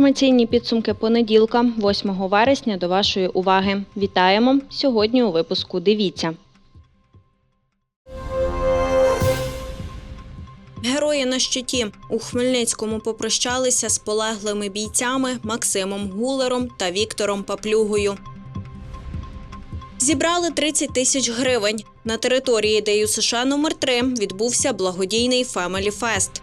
Інформаційні підсумки понеділка, 8 вересня, до вашої уваги. Вітаємо! Сьогодні у випуску дивіться. Герої на щиті у Хмельницькому попрощалися з полеглими бійцями Максимом Гулером та Віктором Паплюгою. Зібрали 30 тисяч гривень. На території ДЮ США номер 3 відбувся благодійний Family Fest.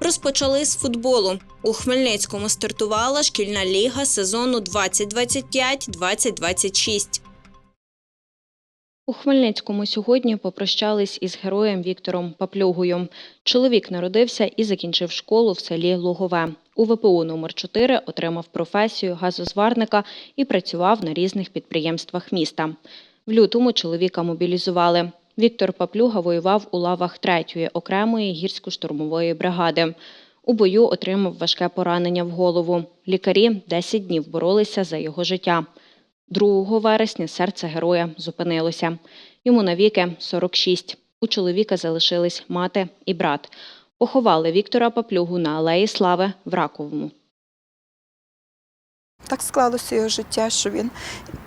Розпочали з футболу. У Хмельницькому стартувала шкільна ліга сезону 2025-2026. У Хмельницькому сьогодні попрощались із героєм Віктором Паплюгою. Чоловік народився і закінчив школу в селі Лугове. У ВПУ номер 4 отримав професію газозварника і працював на різних підприємствах міста. В лютому чоловіка мобілізували. Віктор Паплюга воював у лавах 3-ї окремої гірсько-штурмової бригади. У бою отримав важке поранення в голову. Лікарі 10 днів боролися за його життя. 2 вересня серце героя зупинилося. Йому навіки 46. У чоловіка залишились мати і брат. Поховали Віктора Паплюгу на Алеї Слави в Раковому. Так склалося його життя, що він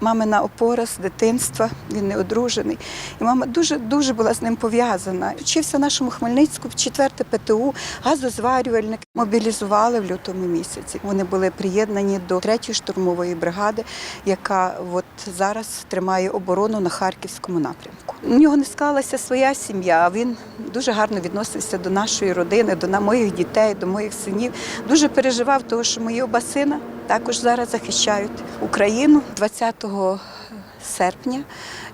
мамина опора з дитинства, він не одружений. І мама дуже дуже була з ним пов'язана. Вчився в нашому Хмельницьку в 4 ПТУ, газозварювальник. Мобілізували в лютому місяці. Вони були приєднані до 3-ї штурмової бригади, яка от зараз тримає оборону на харківському напрямку. У нього не склалася своя сім'я. а Він дуже гарно відносився до нашої родини, до моїх дітей, до моїх синів. Дуже переживав, того, що мої оба сина також зараз захищають Україну 20 серпня.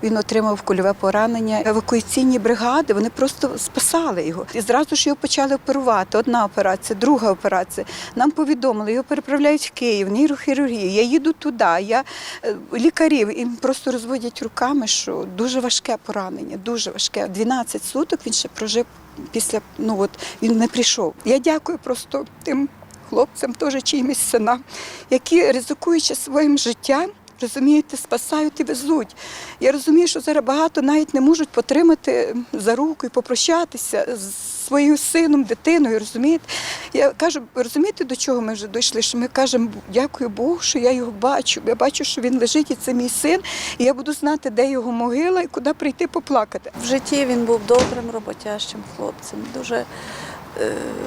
Він отримав кульове поранення. Евакуаційні бригади вони просто спасали його. І зразу ж його почали оперувати. Одна операція, друга операція. Нам повідомили, його переправляють в Київ, нейрохірургію. Я їду туди. Я е, лікарів і просто розводять руками, що дуже важке поранення, дуже важке. 12 суток він ще прожив після. Ну от він не прийшов. Я дякую просто тим хлопцям, теж чиїмось синам, які ризикуючи своїм життям. Розумієте, спасають і везуть. Я розумію, що зараз багато навіть не можуть потримати за руку і попрощатися з своїм сином, дитиною. Розумієте? Я кажу, розумієте, до чого ми вже дійшли? Що ми кажемо, дякую Богу, що я його бачу. Я бачу, що він лежить, і це мій син, і я буду знати, де його могила і куди прийти поплакати. В житті він був добрим, роботящим хлопцем, дуже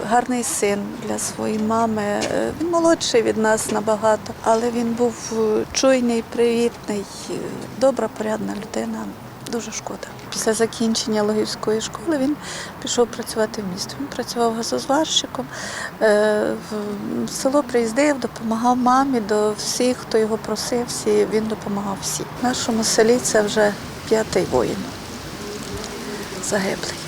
гарний син для своєї мами. Е, Він молодший від нас набагато, але він був е, чуйний, привітний, е, добра, порядна людина. Дуже шкода. Після закінчення логівської школи він пішов працювати в місто. Він працював газозварщиком, е, в село приїздив, допомагав мамі до всіх, хто його просив, всі, він допомагав всім. В нашому селі це вже п'ятий воїн загиблий.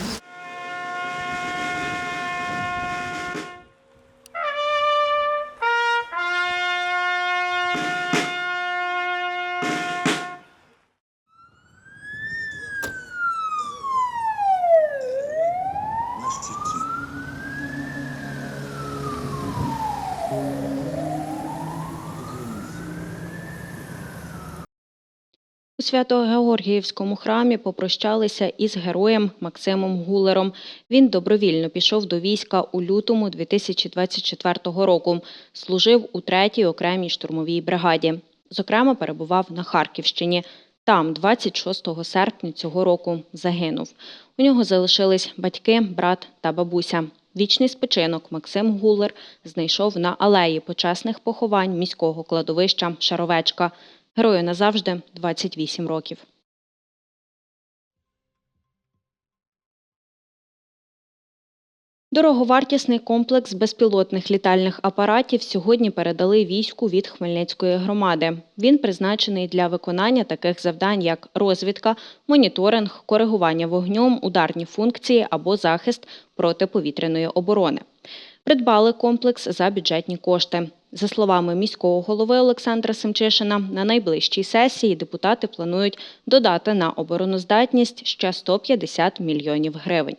Свято-Георгіївському храмі попрощалися із героєм Максимом Гулером. Він добровільно пішов до війська у лютому 2024 року. Служив у 3-й окремій штурмовій бригаді. Зокрема, перебував на Харківщині. Там, 26 серпня цього року, загинув. У нього залишились батьки, брат та бабуся. Вічний спочинок Максим Гулер знайшов на алеї почесних поховань міського кладовища Шаровечка. Герою назавжди 28 років. Дороговартісний комплекс безпілотних літальних апаратів сьогодні передали війську від Хмельницької громади. Він призначений для виконання таких завдань, як розвідка, моніторинг, коригування вогнем, ударні функції або захист протиповітряної оборони. Придбали комплекс за бюджетні кошти. За словами міського голови Олександра Семчишина, на найближчій сесії депутати планують додати на обороноздатність ще 150 мільйонів гривень.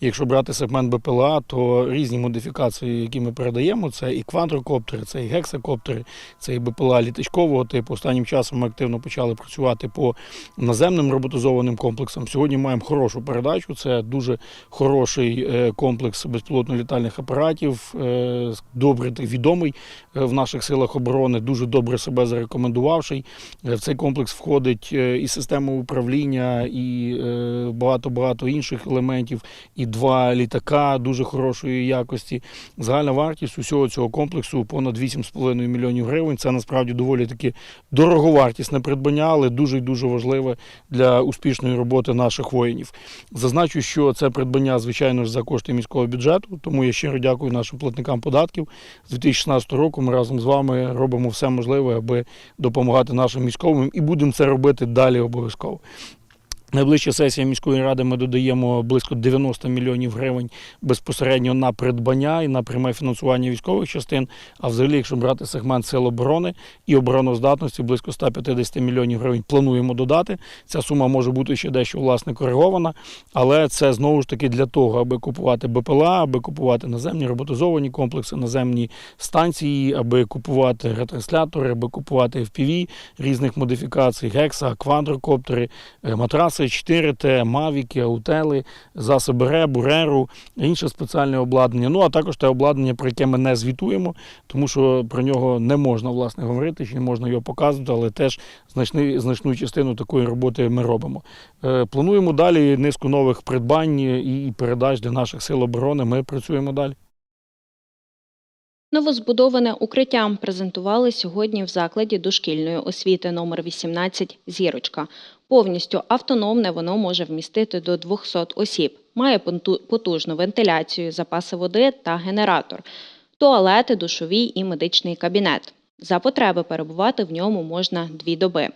Якщо брати сегмент БПЛА, то різні модифікації, які ми передаємо, це і квадрокоптери, це і гексакоптери, це і БПЛА літачкового типу. Останнім часом ми активно почали працювати по наземним роботизованим комплексам. Сьогодні маємо хорошу передачу. Це дуже хороший е, комплекс безпілотно-літальних апаратів, е, добре відомий е, в наших силах оборони, дуже добре себе зарекомендувавший. В цей комплекс входить і система управління, і е, багато-багато інших елементів, і два літака дуже хорошої якості. Загальна вартість усього цього комплексу понад 8,5 мільйонів гривень. Це насправді доволі таки дороговартісне придбання, але дуже і дуже важливе для успішної роботи наших воїнів. Зазначу, що це придбання, звичайно ж, за кошти міського бюджету. Тому я щиро дякую нашим платникам податків. З 2016 року ми разом з вами робимо все можливе, аби допомагати нашим військовим, і будемо це робити далі обов'язково. Найближча сесія міської ради ми додаємо близько 90 мільйонів гривень безпосередньо на придбання і на пряме фінансування військових частин. А взагалі, якщо брати сегмент сил оборони і обороноздатності, близько 150 мільйонів гривень плануємо додати. Ця сума може бути ще дещо власне коригована, але це знову ж таки для того, аби купувати БПЛА, аби купувати наземні роботизовані комплекси, наземні станції, аби купувати ретранслятори, аби купувати FPV різних модифікацій, гекса, квадрокоптери, е, матраси 4Т, мавіки, аутели, засоби РЕБу, РЕРу, інше спеціальне обладнання. Ну а також те обладнання, про яке ми не звітуємо, тому що про нього не можна власне говорити, чи не можна його показувати, але теж значний, значну частину такої роботи ми робимо. Е, Плануємо далі низку нових придбань і передач для наших сил оборони. Ми працюємо далі. Новозбудоване укриття презентували сьогодні в закладі дошкільної освіти номер 18 «Зірочка». Повністю автономне воно може вмістити до 200 осіб. Має потужну вентиляцію, запаси води та генератор, туалети, душовий і медичний кабінет. За потреби перебувати в ньому можна дві доби.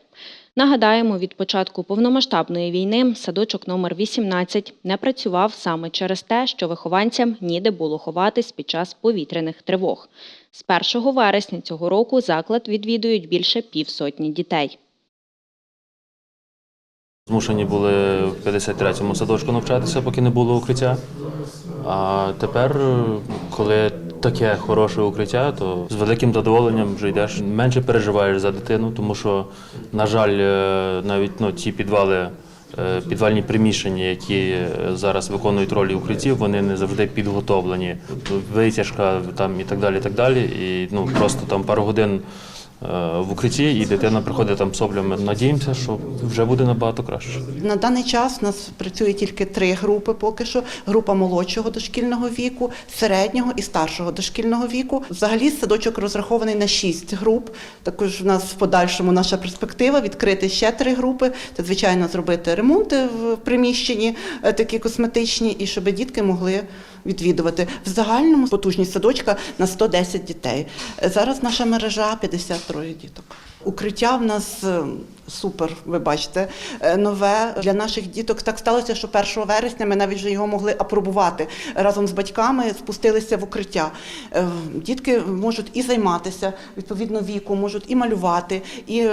Нагадаємо, від початку повномасштабної війни садочок номер 18 не працював саме через те, що вихованцям ніде було ховатись під час повітряних тривог. З 1 вересня цього року заклад відвідують більше півсотні дітей. Змушені були в 53-му садочку навчатися, поки не було укриття. А тепер, коли таке хороше укриття, то з великим задоволенням вже йдеш. Менше переживаєш за дитину, тому що, на жаль, е, навіть ну, ті підвали, е, підвальні приміщення, які зараз виконують ролі укриттів, вони не завжди підготовлені. Витяжка там і так далі. І так далі. І ну, просто там пару годин в укритті, і дитина приходить там соплями. Надіємося, що вже буде набагато краще. На даний час у нас працює тільки три групи поки що: група молодшого дошкільного віку, середнього і старшого дошкільного віку. Взагалі садочок розрахований на шість груп. Також в нас в подальшому наша перспектива відкрити ще три групи. Це звичайно зробити ремонти в приміщенні, е, такі косметичні, і щоб дітки могли відвідувати. В загальному потужність садочка на 110 дітей. Зараз наша мережа 53 діток. Укриття в нас е, супер, ви бачите, е, нове для наших діток. Так сталося, що 1 вересня ми навіть вже його могли апробувати разом з батьками. Спустилися в укриття. Е, Дітки можуть і займатися відповідно віку, можуть і малювати, і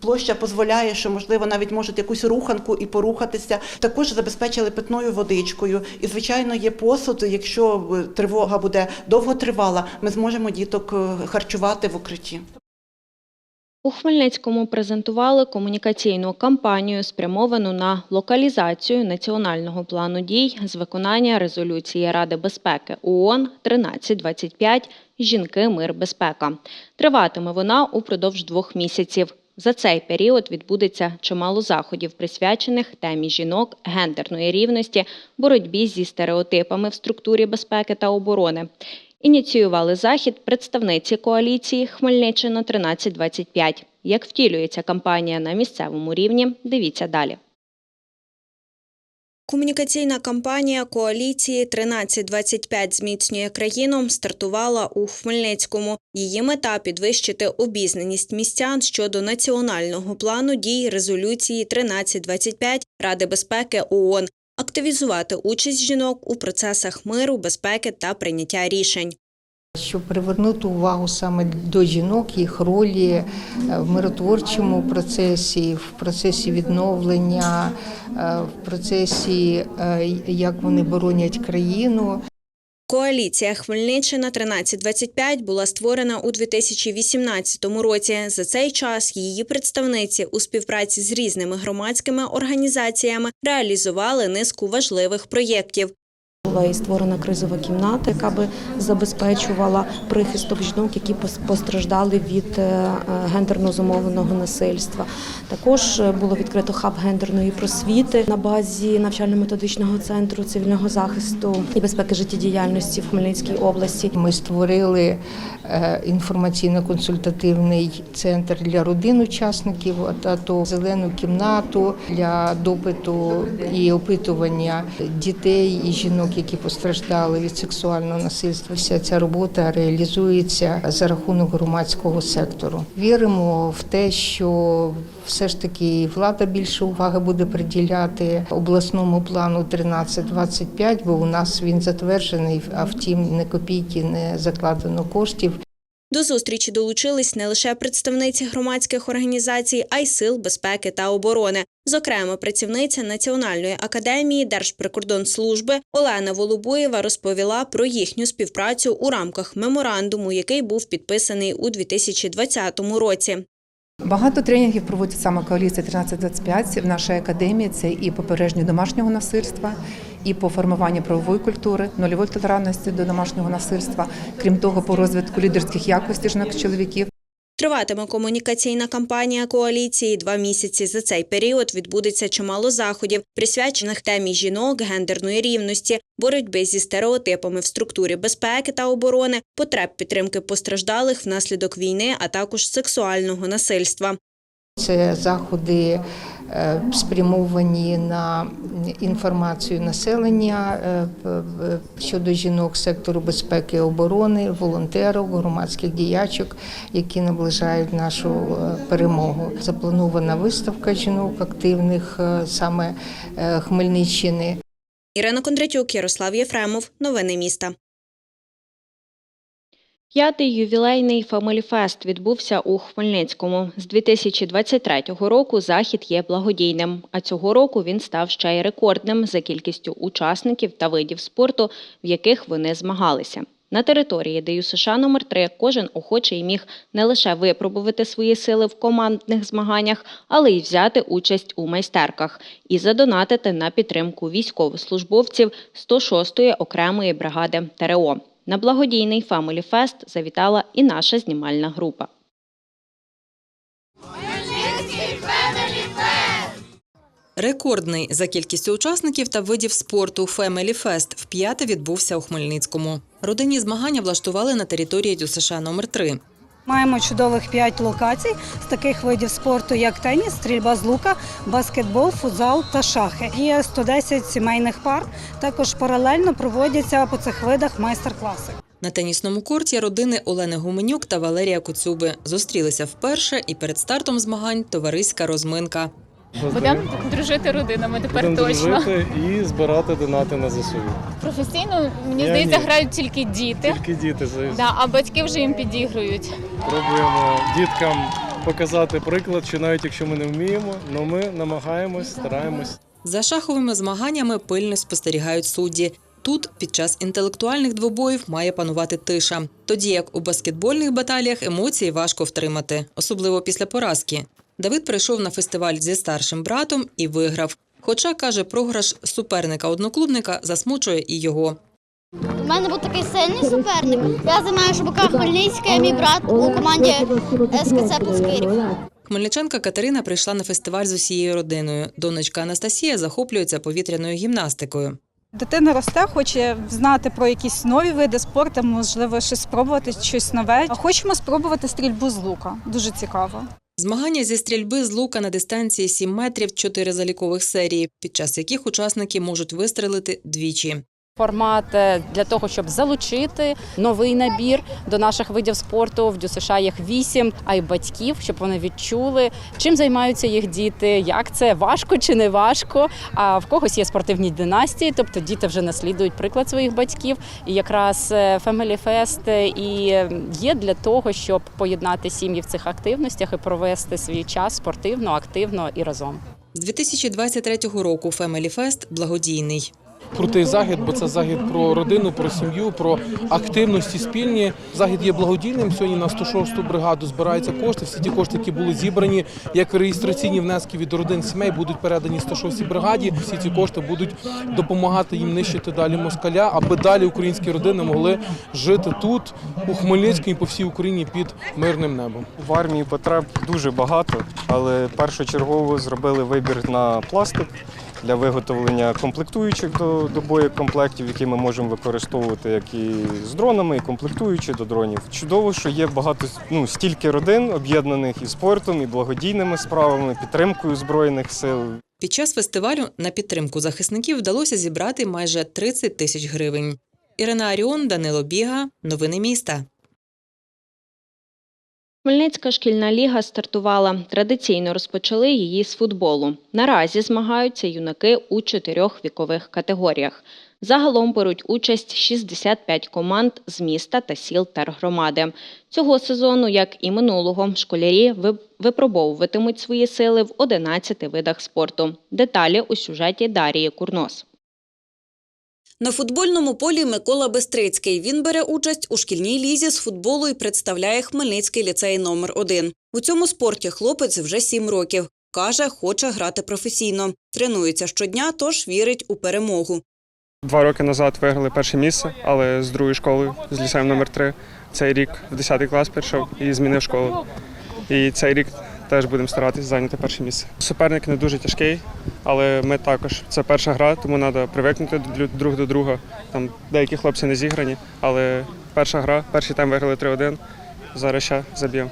Площа дозволяє, що можливо навіть можуть якусь руханку і порухатися. Також забезпечили питною водичкою. І звичайно, є посуд. Якщо е, тривога буде довго тривала, ми зможемо діток е, харчувати в укритті. У Хмельницькому презентували комунікаційну кампанію, спрямовану на локалізацію національного плану дій з виконання резолюції Ради безпеки ООН 1325 Жінки, мир, безпека. Триватиме вона упродовж двох місяців. За цей період відбудеться чимало заходів, присвячених темі жінок, гендерної рівності, боротьбі зі стереотипами в структурі безпеки та оборони. Ініціювали захід представниці коаліції Хмельниччина 1325. Як втілюється кампанія на місцевому рівні, дивіться далі. Комунікаційна кампанія коаліції 1325 зміцнює країну стартувала у Хмельницькому. Її мета підвищити обізнаність містян щодо національного плану дій резолюції 1325 Ради безпеки ООН, активізувати участь жінок у процесах миру, безпеки та прийняття рішень. Щоб привернути увагу саме до жінок, їх ролі е, в миротворчому процесі, в процесі відновлення, е, в процесі, е, як вони боронять країну. Коаліція Хмельниччина 1325 була створена у 2018 році. За цей час її представниці у співпраці з різними громадськими організаціями реалізували низку важливих проєктів. Була і створена кризова кімната, яка би забезпечувала прихисток жінок, які постраждали від е, е, гендерно зумовленого насильства. Також е, було відкрито хаб гендерної просвіти на базі навчально-методичного центру цивільного захисту і безпеки життєдіяльності в Хмельницькій області. Ми створили інформаційно-консультативний центр для родин учасників АТО, зелену кімнату для допиту і опитування дітей і жінок, які постраждали від сексуального насильства. Вся ця робота реалізується за рахунок громадського сектору. Віримо в те, що все ж таки влада більше уваги буде приділяти обласному плану 1325, бо у нас він затверджений, а втім, не копійки не закладено коштів. До зустрічі долучились не лише представниці громадських організацій, а й сил безпеки та оборони. Зокрема, працівниця Національної академії Держприкордонслужби Олена Волобуєва розповіла про їхню співпрацю у рамках меморандуму, який був підписаний у 2020 році. Багато тренінгів проводить саме коаліція 1325 в нашій академії. Це і по домашнього насильства, і по формуванню правової культури, нульової толерантності до домашнього насильства, крім того, по розвитку лідерських якостей жінок чоловіків. Триватиме комунікаційна кампанія коаліції два місяці. За цей період відбудеться чимало заходів, присвячених темі жінок, гендерної рівності, боротьби зі стереотипами в структурі безпеки та оборони, потреб підтримки постраждалих внаслідок війни, а також сексуального насильства. Це заходи спрямовані на інформацію населення е, щодо жінок сектору безпеки і оборони, волонтерів, громадських діячок, які наближають нашу е, перемогу. Запланована виставка жінок активних е, саме е, Хмельниччини. Ірина Кондратюк, Ярослав Єфремов. Новини міста. П'ятий ювілейний Фамиліфест відбувся у Хмельницькому. З 2023 року захід є благодійним, а цього року він став ще й рекордним за кількістю учасників та видів спорту, в яких вони змагалися. На території ДЮСШ США номер 3 кожен охочий міг не лише випробувати свої сили в командних змаганнях, але й взяти участь у майстерках і задонатити на підтримку військовослужбовців 106-ї окремої бригади ТРО. На благодійний Family Fest завітала і наша знімальна група. Рекордний за кількістю учасників та видів спорту Family Fest вп'яте відбувся у Хмельницькому. Родинні змагання влаштували на території ДЮСШ номер 3 Маємо чудових п'ять локацій з таких видів спорту, як теніс, стрільба з лука, баскетбол, футзал та шахи. Є 110 сімейних пар. Також паралельно проводяться по цих видах майстер-класи. На тенісному корті родини Олени Гуменюк та Валерія Куцюби зустрілися вперше і перед стартом змагань товариська розминка. Будемо дружити родинами тепер Будемо точно. дружити і збирати донати на ЗСУ. Професійно, мені Я здається, ні. грають тільки діти. Тільки діти за- Да, а батьки вже їм підігрують. пробуємо діткам показати приклад, що навіть якщо ми не вміємо, але ми намагаємось, стараємось. За шаховими змаганнями пильно спостерігають судді. Тут під час інтелектуальних двобоїв має панувати тиша. Тоді як у баскетбольних баталіях емоції важко втримати, особливо після поразки. Давид прийшов на фестиваль зі старшим братом і виграв. Хоча каже, програш суперника-одноклубника засмучує і його. У мене був такий сильний суперник. Я займаю Шубака Хмельницька, мій брат у команді СКЦ Плоскирів. Хмельничанка Катерина прийшла на фестиваль з усією родиною. Донечка Анастасія захоплюється повітряною гімнастикою. Дитина росте, хоче знати про якісь нові види спорту, можливо, щось спробувати, щось нове. Хочемо спробувати стрільбу з лука. Дуже цікаво. Змагання зі стрільби з лука на дистанції 7 метрів, 4 залікових серії, під час яких учасники можуть вистрелити двічі. Формат е, для того, щоб залучити новий набір до наших видів спорту. В ДЮСШ їх вісім, а й батьків, щоб вони відчули, чим займаються їх діти, як це важко чи не важко. А в когось є спортивні династії, тобто діти вже наслідують приклад своїх батьків. І якраз е, Family Fest і є для того, щоб поєднати сім'ї в цих активностях і провести свій час спортивно, активно і разом. З 2023 року Family Fest благодійний. Крутий захід, бо це захід про родину, про сім'ю, про активності спільні. Захід є благодійним. Сьогодні на 106-ту бригаду збираються кошти. Всі ті кошти, які були зібрані, як реєстраційні внески від родин сімей, будуть передані 106-й бригаді. Всі ці кошти будуть допомагати їм нищити далі москаля, аби далі українські родини могли жити тут, у Хмельницькому і по всій Україні під мирним небом. В армії потреб дуже багато, але першочергово зробили вибір на пластик для виготовлення комплектуючих до, до боєкомплектів, які ми можемо використовувати як і з дронами, і комплектуючі до дронів. Чудово, що є багато ну, стільки родин об'єднаних і спортом, і благодійними справами, підтримкою збройних сил. Під час фестивалю на підтримку захисників вдалося зібрати майже 30 тисяч гривень. Ірина Аріон, Данило Біга. Новини міста. Хмельницька шкільна ліга стартувала. Традиційно розпочали її з футболу. Наразі змагаються юнаки у чотирьох вікових категоріях. Загалом беруть участь 65 команд з міста та сіл тергромади. Цього сезону, як і минулого, школярі ви- випробовуватимуть свої сили в 11 видах спорту. Деталі у сюжеті Дарії Курнос. На футбольному полі Микола Бестрицький. Він бере участь у шкільній лізі з футболу і представляє Хмельницький ліцей номер 1 У цьому спорті хлопець вже сім років. Каже, хоче грати професійно. Тренується щодня, тож вірить у перемогу. Два роки назад виграли перше місце, але з другої школи, з ліцеєм номер 3 Цей рік в 10 клас прийшов і змінив школу. І цей рік теж будемо старатися зайняти перше місце. Суперник не дуже тяжкий, але ми також. Це перша гра, тому треба привикнути друг до друга. Там деякі хлопці не зіграні, але перша гра, перший тайм виграли 3-1. Зараз ще заб'ємо.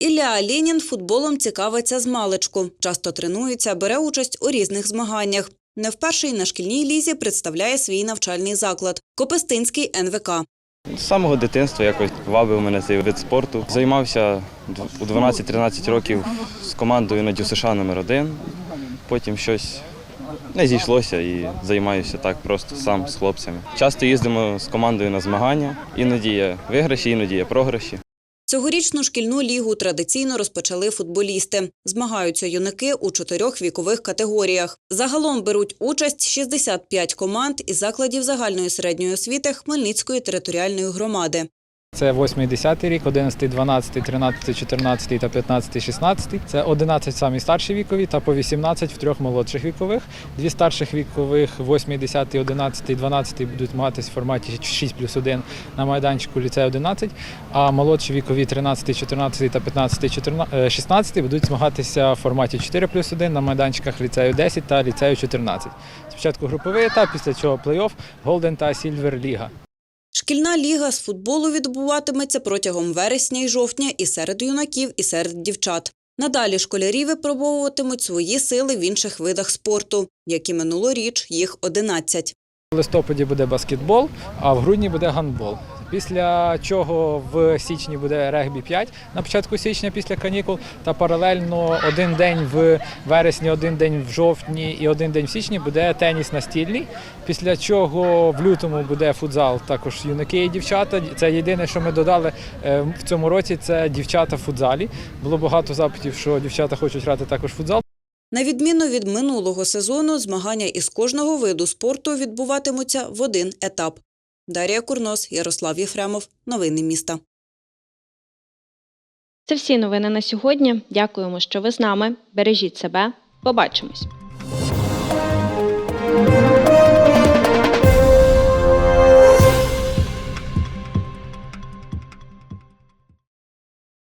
Ілля Алєнін футболом цікавиться з маличку. Часто тренується, бере участь у різних змаганнях. Не вперше й на шкільній лізі представляє свій навчальний заклад Копестинський НВК. З самого дитинства якось вабив мене цей вид спорту. Займався у 12-13 років з командою на США номер 1 Потім щось не зійшлося і займаюся так просто сам з хлопцями. Часто їздимо з командою на змагання, іноді є виграші, іноді є програші. Цьогорічну шкільну лігу традиційно розпочали футболісти. Змагаються юнаки у чотирьох вікових категоріях. Загалом беруть участь 65 команд із закладів загальної середньої освіти Хмельницької територіальної громади. Це 8 10 рік, 11, 12, 13, 14 та 15, 16. Це 11 самі старші вікові та по 18 в трьох молодших вікових. Дві старших вікових 8, 10, 11, 12 будуть змагатись в форматі 6 плюс 1 на майданчику ліцею 11, а молодші вікові 13, 14 та 15, 14, е, 16 будуть змагатися в форматі 4 плюс 1 на майданчиках ліцею 10 та ліцею 14. Спочатку груповий етап, після чого плей-офф, Голден та Сільвер Ліга. Шкільна ліга з футболу відбуватиметься протягом вересня і жовтня і серед юнаків, і серед дівчат. Надалі школярі випробовуватимуть свої сили в інших видах спорту, як і минулоріч їх 11. У листопаді буде баскетбол, а в грудні буде гандбол. Після чого в січні буде регбі 5 на початку січня після канікул, та паралельно один день в вересні, один день в жовтні і один день в січні буде теніс настільний. Після чого в лютому буде футзал, також юнаки і дівчата. Це єдине, що ми додали е, в цьому році. Це дівчата в футзалі. Було багато запитів, що дівчата хочуть грати також в футзал. На відміну від минулого сезону, змагання із кожного виду спорту відбуватимуться в один етап. Дар'я Курнос, Ярослав Єфремов. Новини міста. Це всі новини на сьогодні. Дякуємо, що ви з нами. Бережіть себе. Побачимось.